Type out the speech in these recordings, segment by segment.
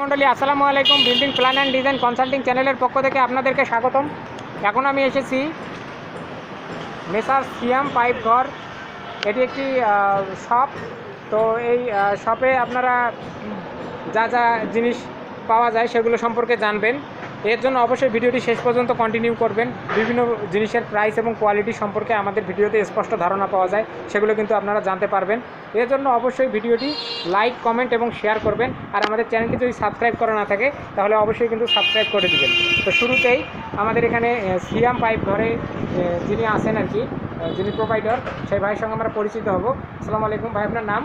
মন্ডলী আসসালামু আলাইকুম। Building plan and design consulting চ্যানেলের পক্ষ থেকে আপনাদেরকে স্বাগতম। এখন আমি এসেছি মেসার সিয়াম পাইপ ঘর এটি একটি শপ তো এই শপে আপনারা যা যা জিনিস পাওয়া যায় সেগুলো সম্পর্কে জানবেন। এর জন্য অবশ্যই ভিডিওটি শেষ পর্যন্ত কন্টিনিউ করবেন। বিভিন্ন জিনিসের প্রাইস এবং কোয়ালিটি সম্পর্কে আমাদের ভিডিওতে স্পষ্ট ধারণা পাওয়া যায় সেগুলো কিন্তু আপনারা জানতে পারবেন। এর জন্য অবশ্যই ভিডিওটি লাইক কমেন্ট এবং শেয়ার করবেন। আর আমাদের চ্যানেলটি যদি সাবস্ক্রাইব করা না থাকে তাহলে অবশ্যই কিন্তু সাবস্ক্রাইব করে দেবেন। তো শুরুতেই আমাদের এখানে সিয়াম পাইপ ঘরে যিনি আছেন আর কি যিনি প্রোভাইডার সেই ভাইয়ের সঙ্গে আমরা পরিচিত হব। আসসালামু আলাইকুম ভাই আপনার নাম?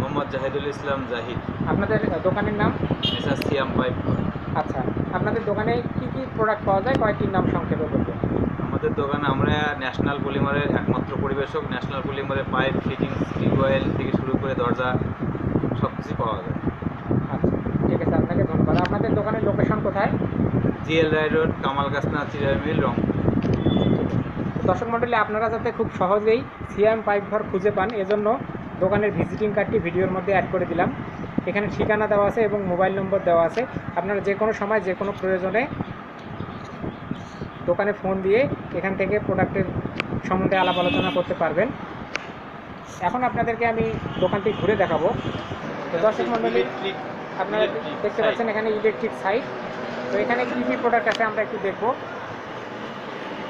মোহাম্মদ জাহিদুল ইসলাম জাহিদ। আপনাদের দোকানের নাম? সিয়াম পাইপ আচ্ছা। আপনাদের দোকানে কি কি প্রোডাক্ট পাওয়া যায় কয়েকটির নাম সংক্ষেপে বলবেন আমাদের দোকানে আমরা ন্যাশনাল পলিমারের একমাত্র পরিবেশক। ন্যাশনাল পলিমারের পাইপ ফিটিংস টিউবওয়েল থেকে শুরু করে দরজা সব কিছু পাওয়া যায়। আচ্ছা ঠিক আছে আপনাকে ধন্যবাদ। আপনাদের দোকানের লোকেশন কোথায়? জিএল রায় রোড কামাল গাছনা চিরার মিল রং দর্শক মণ্ডলী আপনারা যাতে খুব সহজেই সিএম পাইপ ঘর খুঁজে পান এজন্য দোকানের ভিজিটিং কার্ডটি ভিডিওর মধ্যে অ্যাড করে দিলাম। এখানে ঠিকানা দেওয়া আছে এবং মোবাইল নম্বর দেওয়া আছে। আপনারা যে কোনো সময় যে কোনো প্রয়োজনে দোকানে ফোন দিয়ে এখান থেকে প্রোডাক্টের সম্বন্ধে আলাপ আলোচনা করতে পারবেন। এখন আপনাদেরকে আমি দোকানটি ঘুরে দেখাবো। তো দর্শক মণ্ডলী আপনারা দেখতে পাচ্ছেন এখানে ইলেকট্রিক সাইট তো এখানে কী কী প্রোডাক্ট আছে আমরা একটু দেখব।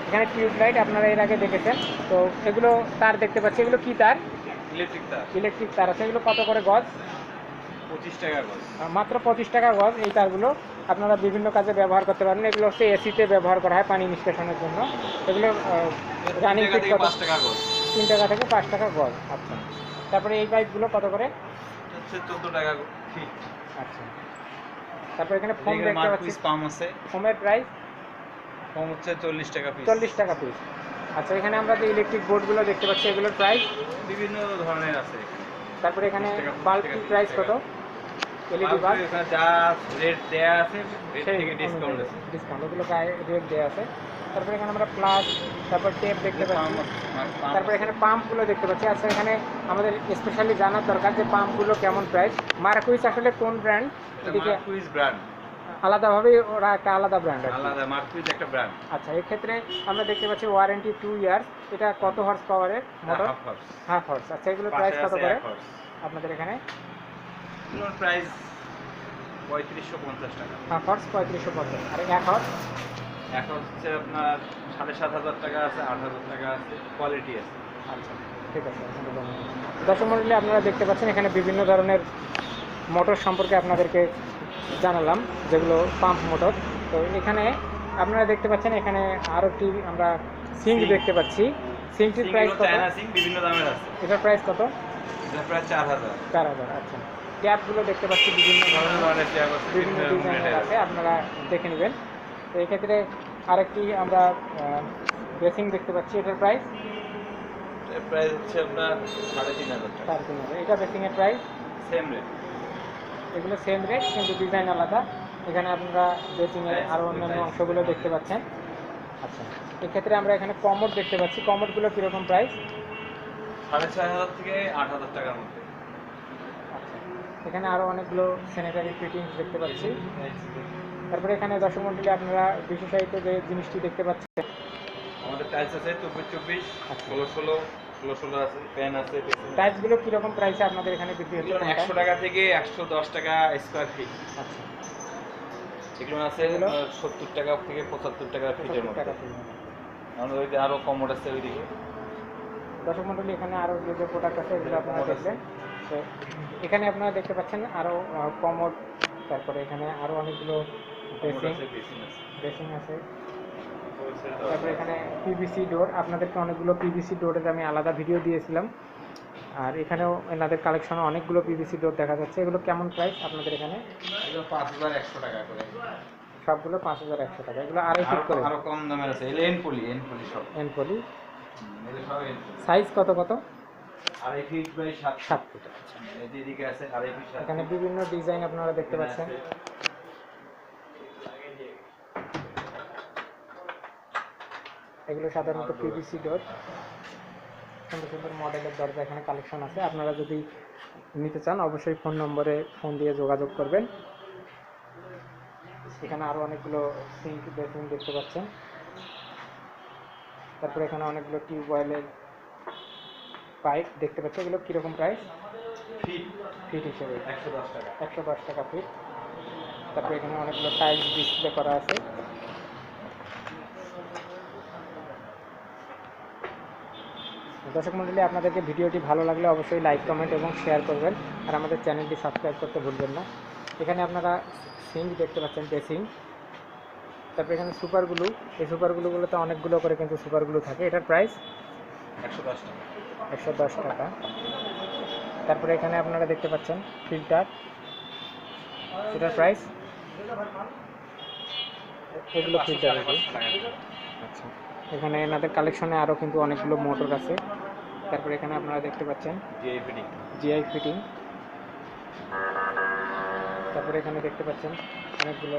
এখানে টিউব লাইট আপনারা এর আগে দেখেছেন। তো এগুলো তার দেখতে পাচ্ছি। এগুলো কী তার? ইলেকট্রিক তার। ইলেকট্রিক তার। আছে এগুলো কত করে গজ পঁচিশ টাকা করে আহ, মাত্র পঁচিশ টাকা গজ এই তারগুলো আপনারা বিভিন্ন কাজে ব্যবহার করতে পারেন। এগুলো হচ্ছে এসিতে ব্যবহার করা হয় পানি নিষ্কাশনের জন্য। এগুলো রানিং ফিট কত? তিন টাকা থেকে পাঁচ টাকা গজ আচ্ছা। তারপরে এই পাইপগুলো কত করে? চোদ্দ টাকা ফিট আচ্ছা। তারপরে এখানে ফোম দেখতে পাচ্ছি। পাম আছে। ফোমের প্রাইস ফোম হচ্ছে চল্লিশ টাকা পিস চল্লিশ টাকা পিস আচ্ছা এখানে আমরা যে ইলেকট্রিক বোর্ডগুলো দেখতে পাচ্ছি এগুলোর প্রাইস বিভিন্ন ধরনের আছে। তারপরে এখানে 30 টাকা, 40 বাল্ব প্রাইস কত? এলইডি বাল্ব যা রেট দেয়া আছে থেকে ডিসকাউন্ট আছে। ডিসকাউন্ট ওগুলো গায়ে রেট আছে। তারপরে এখানে আমরা প্লাস তারপর টেপ দেখতে পাচ্ছি। তারপরে এখানে পাম্পগুলো দেখতে পাচ্ছি। আচ্ছা এখানে আমাদের স্পেশালি জানার দরকার যে পাম্পগুলো কেমন প্রাইস মার্কুইস আসলে কোন ব্র্যান্ড এদিকে মার্কুইস ব্র্যান্ড আলাদাভাবে ওরা একটা আলাদা ব্র্যান্ড আছে আলাদা মার্কুইস একটা ব্র্যান্ড আচ্ছা এক্ষেত্রে আমরা দেখতে পাচ্ছি ওয়ারেন্টি টু ইয়ার্স এটা কত হর্স পাওয়ারের মোটর হাফ হর্স আচ্ছা এগুলো প্রাইস কত করে? আপনাদের এখানে এগুলোর প্রাইস পঁয়ত্রিশশো পঞ্চাশ টাকা। হাফ হর্স পঁয়ত্রিশশো পঞ্চাশ। আর এক হর্স এখন হচ্ছে আপনার সাড়ে সাত হাজার টাকা আছে আট হাজার টাকা আছে কোয়ালিটি আছে। আচ্ছা ঠিক আছে দর্শক মণ্ডলী আপনারা দেখতে পাচ্ছেন এখানে বিভিন্ন ধরনের মোটর সম্পর্কে আপনাদেরকে জানালাম যেগুলো পাম্প মোটর তো এখানে আপনারা দেখতে পাচ্ছেন এখানে আরও একটি আমরা সিঙ্ক দেখতে পাচ্ছি। সিঙ্কটির প্রাইস কত? বিভিন্ন দামের আছে। এটার প্রাইস কত? এটা প্রায় চার হাজার। চার হাজার আচ্ছা। ট্যাপগুলো দেখতে পাচ্ছি বিভিন্ন ধরনের ধরনের আছে বিভিন্ন বিভিন্ন ডিজাইনের আছে আপনারা দেখে নেবেন। তো এক্ষেত্রে আরেকটি আমরা ড্রেসিং দেখতে পাচ্ছি এটার প্রাইস প্রাইস হচ্ছে আপনার সাড়ে তিন হাজার সাড়ে তিন হাজার। এটা ড্রেসিংয়ের প্রাইস সেম রেট এগুলো সেম রেট কিন্তু ডিজাইন আলাদা। এখানে আপনারা ড্রেসিংয়ের আরও অন্যান্য অংশগুলো দেখতে পাচ্ছেন। আচ্ছা এক্ষেত্রে আমরা এখানে কমোড দেখতে পাচ্ছি। কমোডগুলো কীরকম প্রাইস সাড়ে ছয় হাজার থেকে আট হাজার টাকার মধ্যে। এখানে আরও অনেকগুলো স্যানিটারি ফিটিংস দেখতে পাচ্ছি। তারপরে এখানে দর্শক মন্ডলী আপনারা বিশেষায়িত যে জিনিসটি দেখতে পাচ্ছেন। আমাদের টাইলস আছে চব্বিশ চব্বিশ ষোলো ষোলো ষোলো ষোলো আছে প্যান আছে টাইলসগুলো কীরকম প্রাইসে আপনাদের এখানে বিক্রি হচ্ছে? একশো টাকা থেকে একশো দশ টাকা স্কোয়ার ফিট আচ্ছা। এগুলো আছে? সত্তর টাকা থেকে পঁচাত্তর টাকা ফিটের মধ্যে। আমাদের ওইদিকে আরও কমোড আছে ওইদিকে। দর্শক মন্ডলী এখানে আরও যে প্রোডাক্ট আছে এগুলো আপনারা Commode আছে। এখানে আপনারা দেখতে পাচ্ছেন আরও কমোড তারপরে এখানে আরও অনেকগুলো ড্রেসিং ড্রেসিং আছে তারপরে এখানে পিভিসি ডোর আপনাদেরকে অনেকগুলো পিভিসি ডোরের আমি আলাদা ভিডিও দিয়েছিলাম। আর এখানেও এনাদের কালেকশনে অনেকগুলো পিভিসি ডোর দেখা যাচ্ছে। এগুলো কেমন প্রাইস আপনাদের এখানে? এগুলো পাঁচ হাজার একশো টাকা করে। সবগুলো পাঁচ হাজার একশো টাকা। এগুলো আড়াই ফিট করে। আরও কম দামের আছে। এন পলি এন পলি সব। এনপলি সব এন পলি। সাইজ কত কত? আড়াই ফিট বাই সাত সাত ফিট এদিকে আছে আড়াই ফিট এখানে বিভিন্ন ডিজাইন আপনারা দেখতে পাচ্ছেন। এগুলো সাধারণত পিভিসি ডোর সুন্দর সুন্দর মডেলের দরজা এখানে কালেকশন আছে। আপনারা যদি নিতে চান অবশ্যই ফোন নম্বরে ফোন দিয়ে যোগাযোগ করবেন। এখানে আরও অনেকগুলো সিঙ্ক বেসিন দেখতে পাচ্ছেন। তারপরে এখানে অনেকগুলো টিউবওয়েলের পাইপ দেখতে পাচ্ছেন এগুলো কীরকম প্রাইস ফিট ফিট হিসেবে। একশো দশ টাকা। একশো দশ টাকা ফিট তারপরে এখানে অনেকগুলো টাইলস ডিসপ্লে করা আছে। দর্শক মণ্ডলী আপনাদেরকে ভিডিওটি ভালো লাগলে অবশ্যই লাইক কমেন্ট এবং শেয়ার করবেন। আর আমাদের চ্যানেলটি সাবস্ক্রাইব করতে ভুলবেন না। এখানে আপনারা সিঙ্ক দেখতে পাচ্ছেন বেসিং তারপরে এখানে সুপারগুলো এই সুপারগুলোগুলোতে অনেকগুলো করে কিন্তু সুপারগুলো থাকে। এটার প্রাইস একশো দশ টাকা। একশো দশ টাকা। তারপরে এখানে আপনারা দেখতে পাচ্ছেন ফিল্টার। এটার প্রাইস এগুলো ফিল্টার আচ্ছা। এখানে এনাদের কালেকশনে আরও কিন্তু অনেকগুলো মোটর আছে। তারপরে এখানে আপনারা দেখতে পাচ্ছেন জিআই ফিটিং জিআই ফিটিং তারপরে এখানে দেখতে পাচ্ছেন অনেকগুলো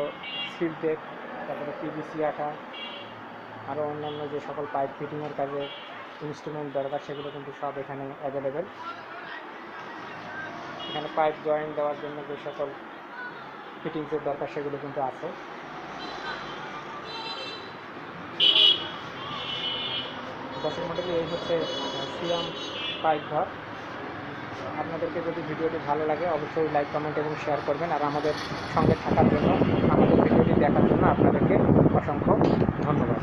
সিল টেপ তারপরে পিভিসি আঠা আরও অন্যান্য যে সকল পাইপ ফিটিংয়ের কাজে ইনস্ট্রুমেন্ট দরকার, সেগুলো কিন্তু সব এখানে অ্যাভেলেবেল এখানে পাইপ জয়েন্ট দেওয়ার জন্য যে সকল ফিটিংসের দরকার, সেগুলো কিন্তু আছে। দশের মডেল এই হচ্ছে সিয়াম পাইপ ঘর। আপনাদেরকে যদি ভিডিওটি ভালো লাগে, অবশ্যই লাইক কমেন্ট এবং শেয়ার করবেন। আর আমাদের সঙ্গে থাকার জন্য, আমাদের ভিডিওটি দেখার জন্য আপনাদেরকে অসংখ্য ধন্যবাদ।